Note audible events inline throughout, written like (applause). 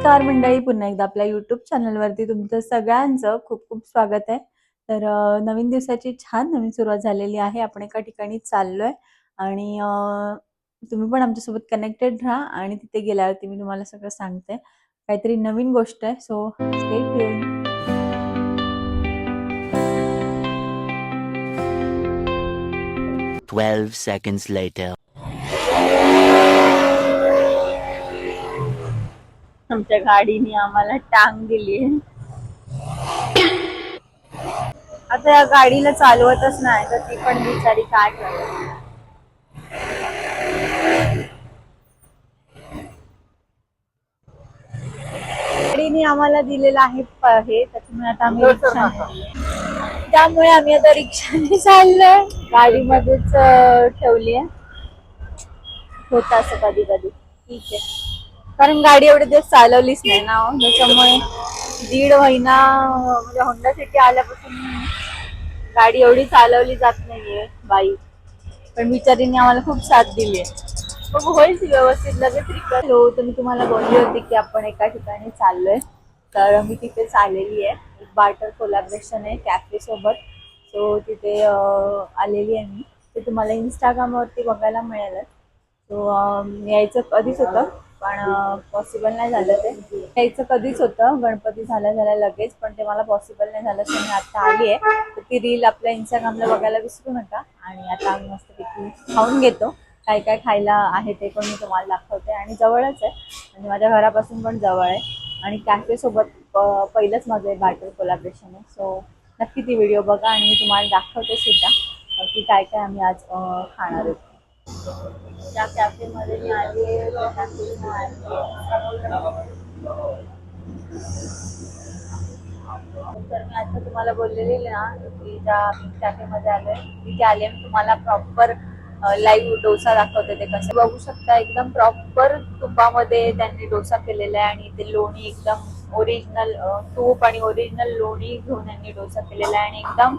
नमस्कार मंडळी पुन्हा एकदा आपल्या युट्यूब चॅनलवरती तुमचं सगळ्यांचं खूप खूप स्वागत आहे. तर नवीन दिवसाची छान नवीन सुरुवात झालेली आहे. आपण एका ठिकाणी चाललोय आणि तुम्ही पण आमच्यासोबत कनेक्टेड राहा आणि तिथे गेल्यावरती मी तुम्हाला सगळं सांगते. काहीतरी नवीन गोष्ट आहे so stay tune 12 seconds later. आमच्या गाडीने आम्हाला टांग दिली आता या गाडीला चालवतच नाही तर ती पण बिचारी काय करेल गाडीने आम्हाला दिलेलं आहे हे त्याच्यामुळे आता आम्ही रिक्षाने त्यामुळे आम्ही आता रिक्षाने चाललोय. गाडीमध्येच ठेवली आहे. होत असं कधी कधी ठीक आहे. कारण गाडी एवढे दिवस चालवलीच नाही ना त्याच्यामुळे दीड महिना म्हणजे होंडा सिटी आल्यापासून गाडी एवढी चालवली जात नाहीये बाईक पण बिचारीने आम्हाला खूप साथ दिली आहे. मग होईल ती व्यवस्थित लगेच रिकवर हो तर मी तुम्हाला बोलली होती की आपण एका ठिकाणी चाललोय. तर मी तिथे चाललेली आहे. एक बार्टर कोलॅबरेशन आहे कॅफे सोबत. सो तिथे आलेली आहे मी. ते तुम्हाला इंस्टाग्रामवरती बघायला मिळेल सो यायचं कधीच होतं. पण पॉसिबल नाही झालं ते. यायचं कधीच होतं. गणपती झाल्या झाल्या लगेच पण ते मला पॉसिबल नाही झालं. तर मी आता आली आहे. तर ती रील आपल्या इंस्टाग्रामला बघायला विसरू नका. आणि आता आम्ही मस्तपैकी खाऊन घेतो. काय काय खायला आहे ते पण मी तुम्हाला दाखवते. आणि जवळच आहे. म्हणजे माझ्या घरापासून पण जवळ आहे. आणि कॅफेसोबत पहिलंच माझं एक बाटर कोलॅबरेशन आहे. सो नक्की ती व्हिडिओ बघा. आणि मी तुम्हाला दाखवते सुद्धा. की काय काय आम्ही आज खाणार आहोत. त्या कॅफेमध्ये मी आली आहे, त्या कॅफेमध्ये आली तर मी आता तुम्हाला बोललेली ना की ज्या कॅफेमध्ये आलोय तिथे आले मी तुम्हाला प्रॉपर लाईव्ह डोसा दाखवते ते कसं. बघू शकता एकदम प्रॉपर तुपामध्ये त्यांनी डोसा केलेला आहे आणि ते लोणी एकदम ओरिजिनल तूप आणि ओरिजिनल लोणी घेऊन त्यांनी डोसा केलेला आहे आणि एकदम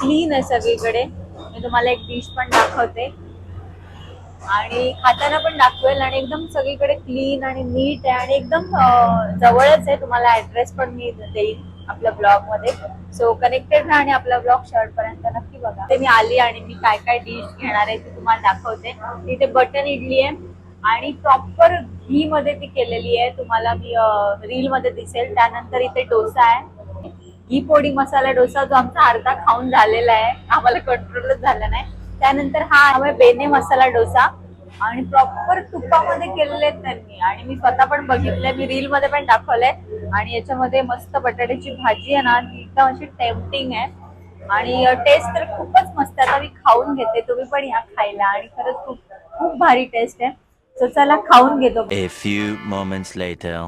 क्लीन आहे सगळीकडे. मी तुम्हाला एक डिश पण दाखवते. आणि खाताना पण दाखवेल आणि एकदम सगळीकडे क्लीन आणि नीट आहे आणि एकदम जवळच आहे. तुम्हाला ऍड्रेस पण मी देईन आपल्या ब्लॉगमध्ये सो कनेक्टेड राहा आणि आपला ब्लॉग शर्ट पर्यंत नक्की बघा. ते मी आली आणि मी काय काय डिश घेणार आहे ती तुम्हाला दाखवते. तिथे बटन इडली आहे आणि प्रॉपर घी मध्ये ती केलेली आहे. तुम्हाला मी रील मध्ये दिसेल. त्यानंतर इथे डोसा आहे. घी पोडी मसाला डोसा जो आमचा अर्धा खाऊन झालेला आहे. आम्हाला कंट्रोलच झाला नाही. त्यानंतर हा आहे बेने मसाला डोसा. आणि प्रॉपर तुपामध्ये केलेले आहेत त्यांनी. आणि मी स्वतः पण बघितलंय. मी रील मध्ये पण दाखवलंय. आणि याच्यामध्ये मस्त बटाट्याची भाजी आहे ना ती एकदम अशी टेम्पटिंग आहे. आणि टेस्ट तर खूपच मस्त आहे. आता मी खाऊन घेते. तुम्ही पण या खायला. आणि खरंच खूप खूप भारी टेस्ट आहे. सो चला खाऊन घेतो.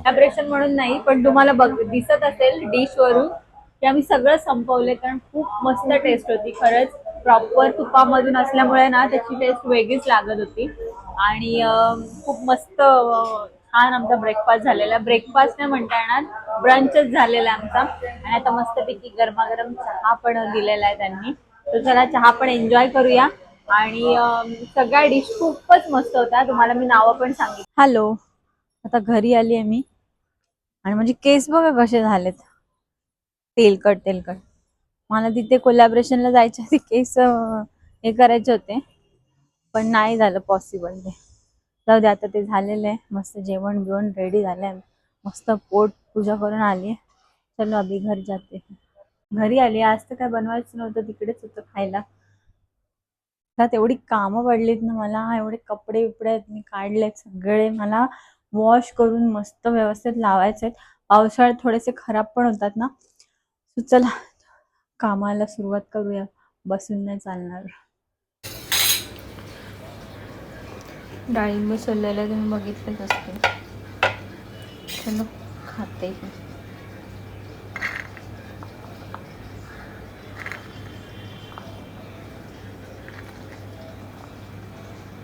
कोलॅबरेशन म्हणून नाही पण तुम्हाला बघ दिसत असेल डिश वरून. की आम्ही सगळं संपवले कारण खूप मस्त टेस्ट होती. खरंच प्रॉपर तुपामधून असल्यामुळे ना त्याची टेस्ट वेगळीच लागत होती. आणि खूप मस्त छान आमचा ब्रेकफास्ट झालेला. ब्रेकफास्ट नाही म्हणता येणार ब्रंचच झालेला आहे आमचा. आणि आता मस्तपैकी गरमागरम चहा पण दिलेला आहे त्यांनी. तर चला चहा पण एन्जॉय करूया. आणि सगळ्या डिश खूपच मस्त होत्या. तुम्हाला मी नावं पण सांगितलं. हॅलो आता घरी आली आहे मी. आणि म्हणजे केस बघा कसे झालेत. तेलकट तेलकट. मला तिथे कोलॅबरेशनला जायचे आधी केस हे करायचे होते. पण नाही झालं पॉसिबल ते. जाऊ दे आता ते झालेलं आहे. मस्त जेवण बिवण रेडी झालंय. मस्त पोट पूजा करून आली चलो अभि घर जाते. घरी आली आज तर काय बनवायचं नव्हतं. तिकडेच होतं खायला. त्यात एवढी कामं पडलीत ना मला. एवढे कपडे बिपडे आहेत. मी काढलेत सगळे. मला वॉश करून मस्त व्यवस्थित लावायचे आहेत पावसाळ्यात थोडेसे खराब पण होतात ना. चला कामाला सुरुवात करूया. बसून नाही चालणार. डाळिंब सोललेलं तुम्ही बघितलंच असते. चलो खाते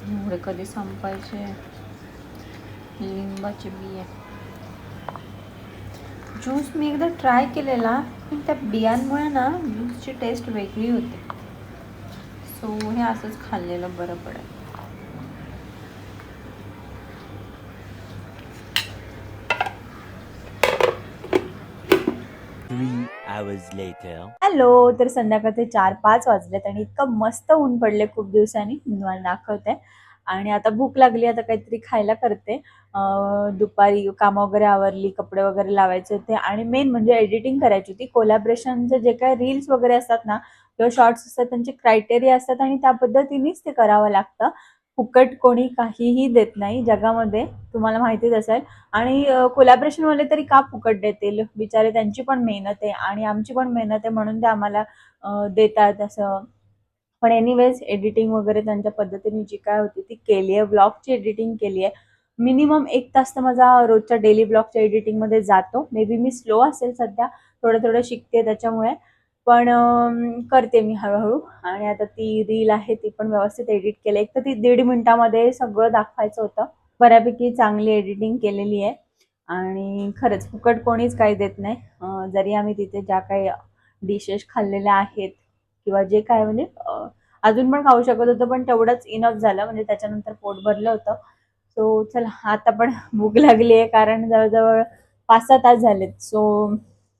एवढे कधी संपायचे? लिंबाचे बिया. ज्यूस मी एकदा ट्राय केलेला पण त्या बियांमुळे ना ज्यूसची टेस्ट वेगळी होते. सो हे असंच खाल्लेलं बरं पडेल. Three hours later. हॅलो तर संध्याकाळचे चार पाच वाजलेत आणि इतकं मस्त ऊन पडले खूप दिवसांनी. मी तुम्हाला दाखवते. आणि आता भूक लागली आता काहीतरी खायला करते. दुपारी कामं वगैरे आवरली कपडे वगैरे लावायचे होते आणि मेन म्हणजे एडिटिंग करायची होती. कोलॅबरेशनचे जे काही रील्स वगैरे असतात ना किंवा शॉर्ट्स असतात त्यांचे क्रायटेरिया असतात आणि त्या पद्धतीनेच ते करावं लागतं. फुकट कोणी काहीही देत नाही जगामध्ये तुम्हाला माहितीच असेल. आणि कोलॅबरेशन वाले तरी का फुकट देतील? बिचारे त्यांची पण मेहनत आहे आणि आमची पण मेहनत आहे म्हणून ते आम्हाला देतात असं. पण एनिवेज एडिटिंग वगैरे त्यांच्या पद्धतीने जी काय होती ती केली आहे. ब्लॉगची एडिटिंग केली आहे. मिनिमम एक तास तर माझा रोजच्या डेली ब्लॉगच्या एडिटिंगमध्ये जातो. मे बी मी स्लो असेल सध्या थोडं थोडं शिकते त्याच्यामुळे. पण करते मी हळूहळू. आणि आता ती रील आहे ती पण व्यवस्थित एडिट केली. एक तर ती दीड मिनिटामध्ये सगळं दाखवायचं होतं. बऱ्यापैकी चांगली एडिटिंग केलेली आहे. आणि खरंच फुकट कोणीच काही देत नाही. जरी आम्ही तिथे ज्या काही डिशेस खाल्लेल्या आहेत किंवा जे काय म्हणजे अजून पण खाऊ शकत होतं पण तेवढंच इनफ झालं. म्हणजे त्याच्यानंतर पोट भरलं होतं. सो चला आता पण (laughs) भूक लागली आहे कारण जवळजवळ पाच सहा तास झालेत. सो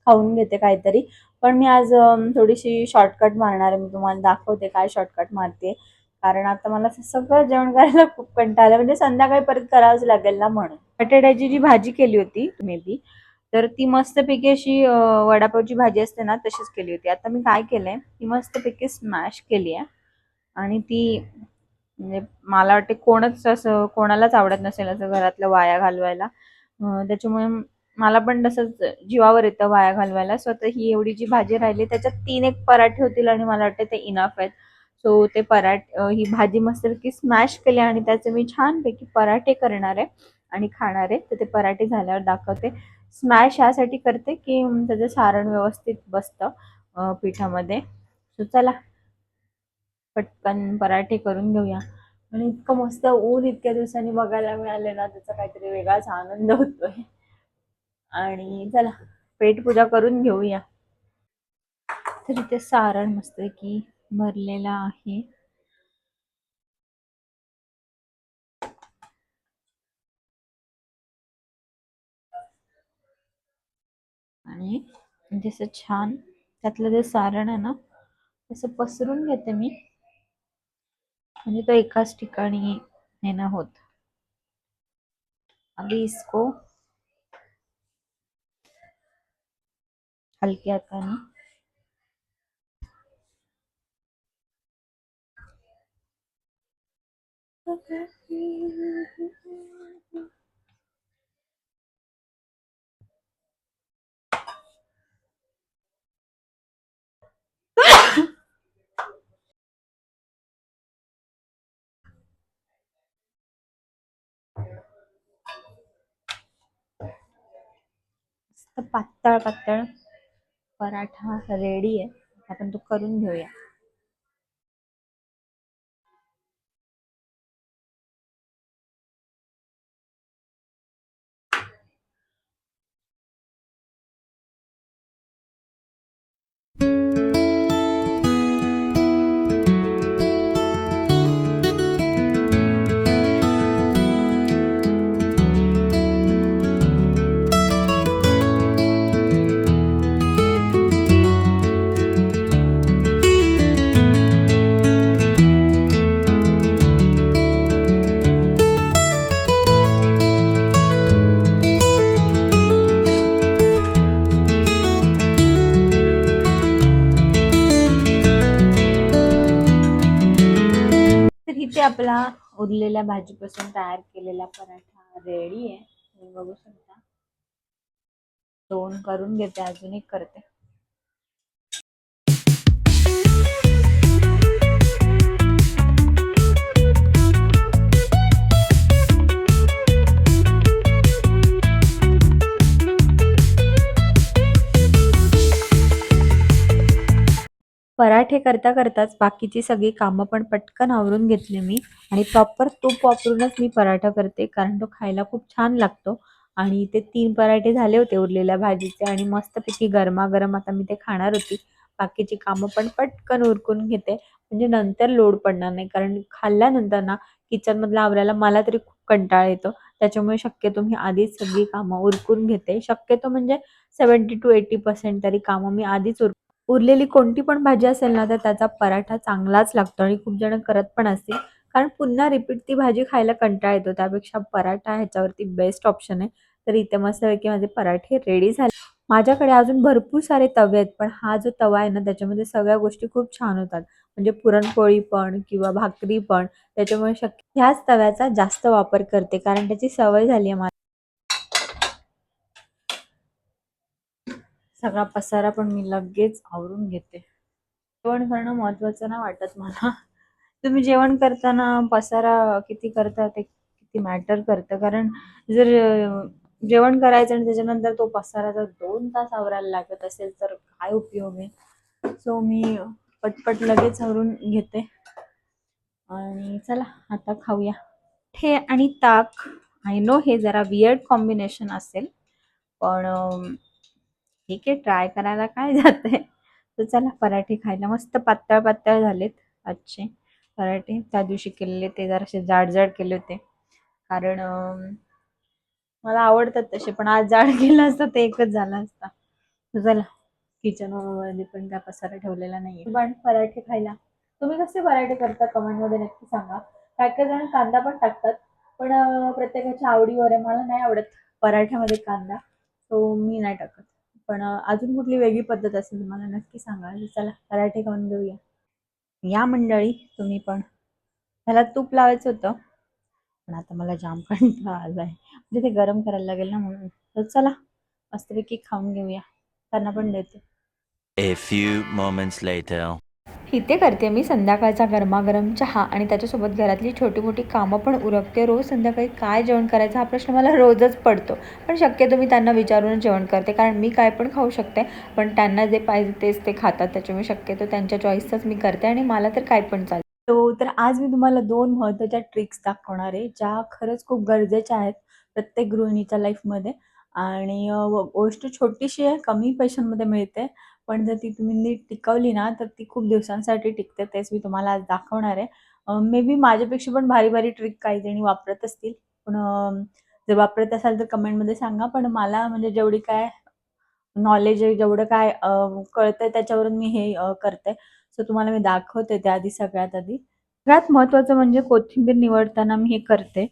खाऊन घेते काहीतरी. पण मी आज थोडीशी शॉर्टकट मारणार आहे. मी तुम्हाला दाखवते काय शॉर्टकट मारते. कारण आता मला सगळं जेवण करायला खूप कंटाळलं म्हणजे संध्याकाळी परत करावंच लागेल ना म्हणून. बटाट्याची जी भाजी केली होती मे बी तर ती मस्तपैकी अशी वडापावची भाजी असते ना तशीच केली होती. आता मी काय केलंय ती मस्तपैकी स्मॅश केली आहे. आणि ती म्हणजे मला वाटते कोणच असं कोणालाच आवडत नसेल असं घरातलं वाया घालवायला. त्याच्यामुळे मला पण तसंच जीवावर येतं वाया घालवायला. सो आता ही एवढी जी भाजी राहिली त्याच्यात तीन एक पराठे होतील आणि मला वाटते ते इनफ आहेत. सो ते पराठे ही भाजी मस्तपैकी स्मॅश केली आणि त्याचे मी छानपैकी पराठे करणार आहे आणि खाणार आहे. तर ते पराठे झाल्यावर दाखवते. स्मॅश यासाठी करते की त्याचं सारण व्यवस्थित बसतं पिठामध्ये. सो चला. पटकन पराठे करून घेऊया. आणि इतकं मस्त ऊन इतक्या दिवसांनी बघायला मिळाले ना त्याचा काहीतरी वेगळाच आनंद होतोय. आणि चला पेटपूजा करून घेऊया. तर इथे सारण मस्त की भरलेलं आहे. आणि म्हणजे जसं छान त्यातलं जे सारण आहे ना तसं पसरून घेते मी. म्हणजे तो एकाच ठिकाणी नेणं होत. अभी इसको. हलक्या हाताने. Okay. पातळ पातळ पराठा रेडी आहे. आपण तो करून घेऊया. इथे आपला उरलेल्या भाजीपासून तयार केलेला पराठा रेडी आहे. तुम्ही बघू शकता. दोन करून घेते अजून एक करते. पराठे करता करताच बाकीची सगळी कामं पण पटकन आवरून घेतली मी. आणि प्रॉपर तूप वापरूनच मी पराठा करते कारण तो खायला खूप छान लागतो. आणि ते तीन पराठे झाले होते उरलेल्या भाजीचे आणि मस्तपैकी गरमागरम आता मी ते खाणार होती. बाकीची कामं पण पटकन उरकून घेते. म्हणजे नंतर लोड पडणार नाही कारण खाल्ल्यानंतर ना किचनमधलं आवरायला मला तरी खूप कंटाळा येतो. त्याच्यामुळे शक्यतो मी आधीच सगळी कामं उरकून घेते. शक्यतो म्हणजे सेवन्टी टू एटी पर्सेंट तरी कामं मी आधीच उर उरलेली कोणती पण भाजी असेल ना तर त्याचा पराठा चांगलाच लागतो आणि खूप जण करत पण असतील. कारण पुन्हा रिपीट ती भाजी खायला कंटाळा येतो. त्यापेक्षा पराठा ह्याच्यावरती बेस्ट ऑप्शन आहे. तर इथे मस्तपैकी माझे पराठे रेडी झाले. माझ्याकडे अजून भरपूर सारे तवे आहेत पण हा जो तवा आहे ना त्याच्यामध्ये सगळ्या गोष्टी खूप छान होतात. म्हणजे पुरणपोळी पण किंवा भाकरी पण. त्याच्यामुळे शक्य ह्याच तव्याचा जास्त वापर करते कारण त्याची सवय झाली आहे मला. सगळा पसारा पण मी लगेच आवरून घेते. जेवण करणं महत्वाचं नाही वाटत मला. तुम्ही जेवण करताना पसारा किती करता ते किती मॅटर करतं? कारण जर जेवण करायचं आणि त्याच्यानंतर तो पसारा जर दोन तास आवरायला लागत असेल तर काय उपयोग आहे? सो मी पटपट लगेच आवरून घेते. आणि चला आता खाऊया. ठे आणि ताक. आय नो हे जरा वियर्ड कॉम्बिनेशन असेल. पण ठीक आहे ट्राय करायला काय जाते तर चला पराठे खायला. मस्त पातळ पातळ झालेत आजचे पराठे. त्या दिवशी केलेले ते जरासे जाड जाड केले होते. कारण मला आवडतात तसे पण आज जाड केलं असतं ते एकच झाला असता. चला किचनमध्ये पण त्या पसारा ठेवलेला नाहीये. पण पराठे खायला. तुम्ही कसे पराठे करता कमेंटमध्ये नक्की सांगा. काय काय जण कांदा पण टाकतात पण प्रत्येकाच्या आवडीवर आहे. मला नाही आवडत पराठ्यामध्ये कांदा सो मी नाही टाकत. पण अजून कुठली वेगळी पद्धत असेल तुम्हाला नक्की सांगा. चला पराठे खाऊन घेऊया. या मंडळी तुम्ही पण. त्याला तूप लावायचं होतं पण आता मला जाम कंटाळा आहे म्हणजे ते गरम करायला लागेल ना म्हणून. तर चला मस्तपैकी खाऊन घेऊया. त्यांना पण देते. A few moments later. इथे करते मी संध्याकाळचा गरमागरम चहा आणि त्याच्यासोबत घरातली छोटी मोठी कामं पण उरकते. रोज संध्याकाळी काय जेवण करायचं हा प्रश्न मला रोजच पडतो. पण शक्यतो मी त्यांना विचारूनच जेवण करते. कारण मी काय पण खाऊ शकते पण त्यांना जे पाहिजे तेच ते खातात. त्याच्यामुळे शक्यतो त्यांच्या चॉईसच मी करते आणि मला तर काय पण चालतं. तो तर आज मी तुम्हाला दोन महत्त्वाच्या ट्रिक्स दाखवणार आहे ज्या खरंच खूप गरजेच्या आहेत प्रत्येक गृहिणीच्या लाईफमध्ये आणि गोष्ट छोटीशी आहे कमी पैशांमध्ये मिळते. पण जर ती तुम्ही नीट टिकवली ना तर ती खूप दिवसांसाठी टिकते तेच मी तुम्हाला आज दाखवणार आहे. मे बी माझ्यापेक्षा पण भारी भारी ट्रिक काही जणी वापरत असतील. पण जर वापरत असाल तर कमेंटमध्ये सांगा. पण मला म्हणजे जेवढी काय नॉलेज आहे जेवढं काय कळतंय त्याच्यावरून मी हे करते. सो तुम्हाला मी दाखवते त्याआधी सगळ्यात आधी. सगळ्यात महत्त्वाचं म्हणजे कोथिंबीर निवडताना मी हे करते.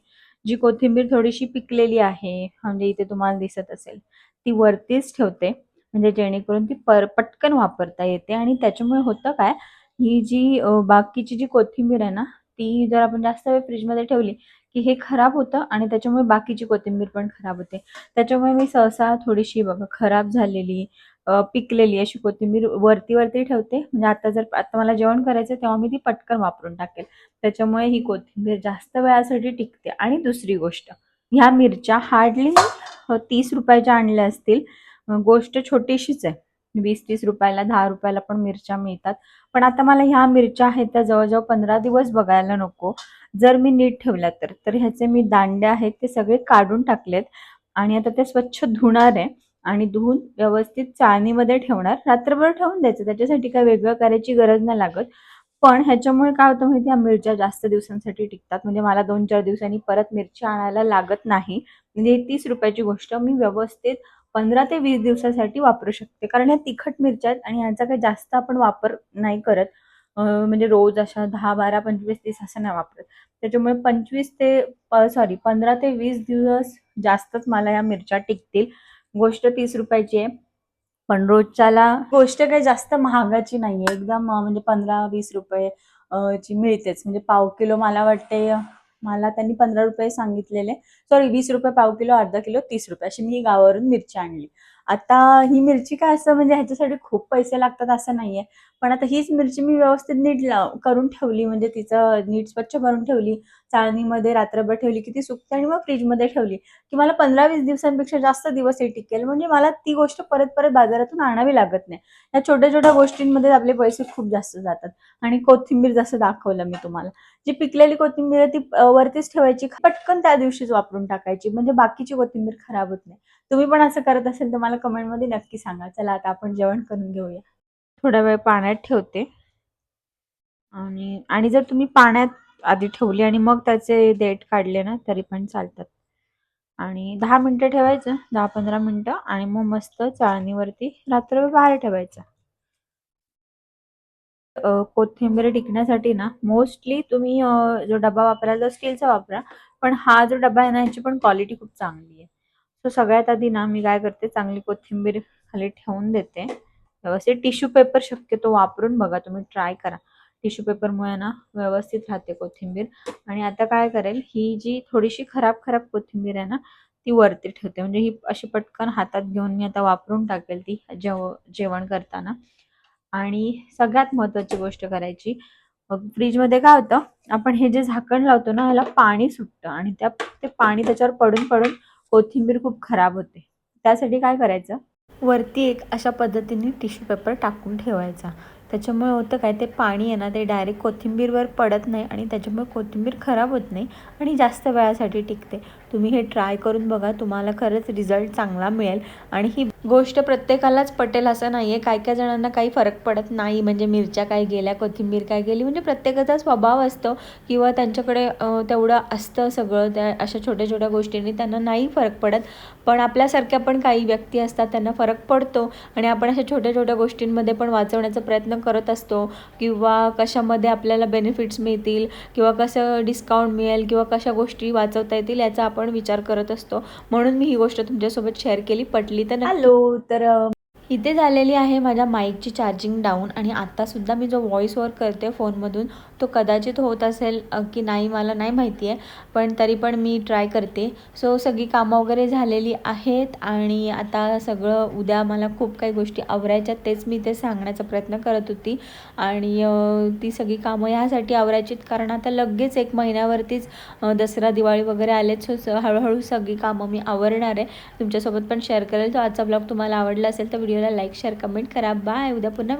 जी कोथिंबीर थोडीशी पिकलेली आहे म्हणजे इथे तुम्हाला दिसत असेल ती वरतीच ठेवते. म्हणजे जेणेकरून ती पर पटकन वापरता येते. आणि त्याच्यामुळे होतं काय ही जी बाकीची जी कोथिंबीर आहे ना ती जर आपण जास्त वेळ फ्रीजमध्ये ठेवली की हे खराब होतं आणि त्याच्यामुळे बाकीची कोथिंबीर पण खराब होते. त्याच्यामुळे मी सहसा थोडीशी बघा खराब झालेली पिकलेली अशी कोथिंबीर वरती वरती ठेवते. म्हणजे आता जर आता मला जेवण करायचं तेव्हा मी ती पटकन वापरून टाकेल. त्याच्यामुळे ही कोथिंबीर जास्त वेळासाठी टिकते. आणि दुसरी गोष्ट ह्या मिरच्या हार्डली तीस रुपयाच्या आणल्या असतील. गोष्ट छोटीशीच आहे. वीस तीस रुपयाला दहा रुपयाला पण मिरच्या मिळतात. पण आता मला ह्या मिरच्या आहेत त्या जवळजवळ पंधरा दिवस बघायला नको. जर मी नीट ठेवल्या तर तर ह्याचे मी दांडे आहेत ते सगळे काढून टाकलेत. आणि आता ते स्वच्छ धुणार आहे. आणि धुवून व्यवस्थित चाळणीमध्ये ठेवणार. रात्रभर ठेवून द्यायचं. त्याच्यासाठी काय वेगळं करायची गरज नाही लागत. पण ह्याच्यामुळे काय होतं माहिती आहे मिरच्या जास्त दिवसांसाठी टिकतात. म्हणजे मला दोन चार दिवसांनी परत मिरची आणायला लागत नाही. म्हणजे तीस रुपयाची गोष्ट. मी व्यवस्थित पंधरा ते वीस दिवसासाठी वापरू शकते. कारण ह्या तिखट मिरच्या आहेत आणि ह्यांचा काही जास्त आपण वापर नाही करत. म्हणजे रोज अशा दहा बारा पंचवीस तीस असं नाही वापरत. त्याच्यामुळे पंचवीस ते सॉरी पंधरा ते वीस दिवस जास्तच मला या मिरच्या टिकतील. गोष्ट तीस रुपयाची आहे. पण रोजच्याला गोष्ट काही जास्त महागाची नाही आहे एकदम म्हणजे पंधरा वीस रुपये ची मिळतेच. म्हणजे पाव किलो मला वाटते मला त्यांनी पंधरा रुपये सांगितलेले. सॉरी वीस रुपये पाव किलो अर्धा किलो तीस रुपये. अशी मी गावावरून मिरची आणली. आता ही मिरची काय असं म्हणजे ह्याच्यासाठी खूप पैसे लागतात असं नाहीये. पण आता हीच मिरची मी व्यवस्थित नीट लाव- करून ठेवली म्हणजे तिचं नीट स्वच्छ करून ठेवली चाळणीमध्ये रात्रभर ठेवली की ती सुकते आणि मग फ्रीजमध्ये ठेवली की मला पंधरा वीस दिवसांपेक्षा जास्त दिवस हे टिकेल म्हणजे मला ती गोष्ट परत परत बाजारातून आणावी लागत नाही. या छोट्या छोट्या गोष्टींमध्ये आपले पैसे खूप जास्त जातात. आणि कोथिंबीर जसं दाखवलं मी तुम्हाला जी पिकलेली कोथिंबीर ती वरतीच ठेवायची पटकन त्या दिवशीच वापरून टाकायची म्हणजे बाकीची कोथिंबीर खराब होत नाही. तुम्ही पण असं करत असेल तर मला कमेंटमध्ये नक्की सांगा. चला आता आपण जेवण करून घेऊया. थोडा वेळ पाण्यात ठेवते. आणि आणि जर तुम्ही पाण्यात आधी ठेवली आणि मग त्याचे देठ काढले ना तरी पण चालतात. आणि दहा मिनटं ठेवायचं दहा पंधरा मिनटं आणि मग मस्त चाळणीवरती रात्रभर बाहेर ठेवायचं. कोथिंबीर टिकण्यासाठी ना मोस्टली तुम्ही जो डबा वापराल तो स्टीलचा वापरा पण हा जो डबा आहे ना ह्याची पण क्वालिटी खूप चांगली आहे. सो सगळ्यात आधी ना मी काय करते चांगली कोथिंबीर खाली ठेवून देते. व्यवस्थित टिश्यू पेपर शक्यतो वापरून बघा तुम्ही ट्राय करा. टिश्यू पेपरमुळे ना व्यवस्थित राहते कोथिंबीर. आणि आता काय करेल ही जी थोडीशी खराब खराब कोथिंबीर आहे ना ती वरती ठेवते. म्हणजे ही अशी पटकन हातात घेऊन मी आता वापरून टाकेल ती जेव जेवण करताना. आणि सगळ्यात महत्त्वाची गोष्ट करायची मग फ्रीजमध्ये काय होतं आपण हे जे झाकण लावतो ना ह्याला पाणी सुटतं. आणि त्या ते पाणी त्याच्यावर पडून पडून कोथिंबीर खूप खराब होते. त्यासाठी काय करायचं? वरती एक अशा पद्धतीने टिश्यू पेपर टाकून ठेवायचा. त्याच्यामुळे होतं काय ते पाणी आहे ना ते डायरेक्ट कोथिंबीरवर पडत नाही आणि त्याच्यामुळे कोथिंबीर खराब होत नाही आणि जास्त वेळासाठी टिकते. तुम्ही हे ट्राय करून बघा तुम्हाला खरंच रिझल्ट चांगला मिळेल. आणि ही गोष्ट प्रत्येकालाच पटेल असं नाही आहे काही काही जणांना काही फरक पडत नाही. म्हणजे मिरच्या काय गेल्या कोथिंबीर काय गेली. म्हणजे प्रत्येकाचा स्वभाव असतो. किंवा त्यांच्याकडे तेवढं असतं सगळं. त्या अशा छोट्या छोट्या गोष्टींनी त्यांना नाही फरक पडत. पण आपल्यासारख्या पण काही व्यक्ती असतात त्यांना फरक पडतो. आणि आपण अशा छोट्या छोट्या गोष्टींमध्ये पण वाचवण्याचा प्रयत्न करत असतो. किंवा कशामध्ये आपल्याला बेनिफिट्स मिळतील. किंवा कसं डिस्काउंट मिळेल. किंवा कशा गोष्टी वाचवता येतील याचा आपण आपण विचार करत असतो. म्हणून मी ही गोष्ट तुमच्यासोबत शेअर केली. पटली तर हॅलो तर इथे झालेली आहे माझ्या माईकची चार्जिंग डाऊन आणि आत्तासुद्धा मी जो व्हॉइस ओवर करते फोनमधून तो कदाचित होत असेल की नाही मला नाही माहिती आहे पण तरी पण मी ट्राय करते. सो सगळी कामं वगैरे झालेली आहेत आणि आता सगळं उद्या मला खूप काही गोष्टी आवरायच्या तेच मी ते सांगण्याचा प्रयत्न करत होती. आणि ती सगळी कामं ह्यासाठी आवरायचीत कारण आता लगेच एक महिन्यावरतीच दसरा दिवाळी वगैरे आलेच सो स- हळूहळू सगळी कामं मी आवरणार आहे. तुमच्यासोबत पण शेअर करेल. तो आजचा ब्लॉग तुम्हाला आवडला असेल तर व्हिडिओ व्हिडिओला लाईक शेअर कमेंट करा. बाय. उद्या पुन्हा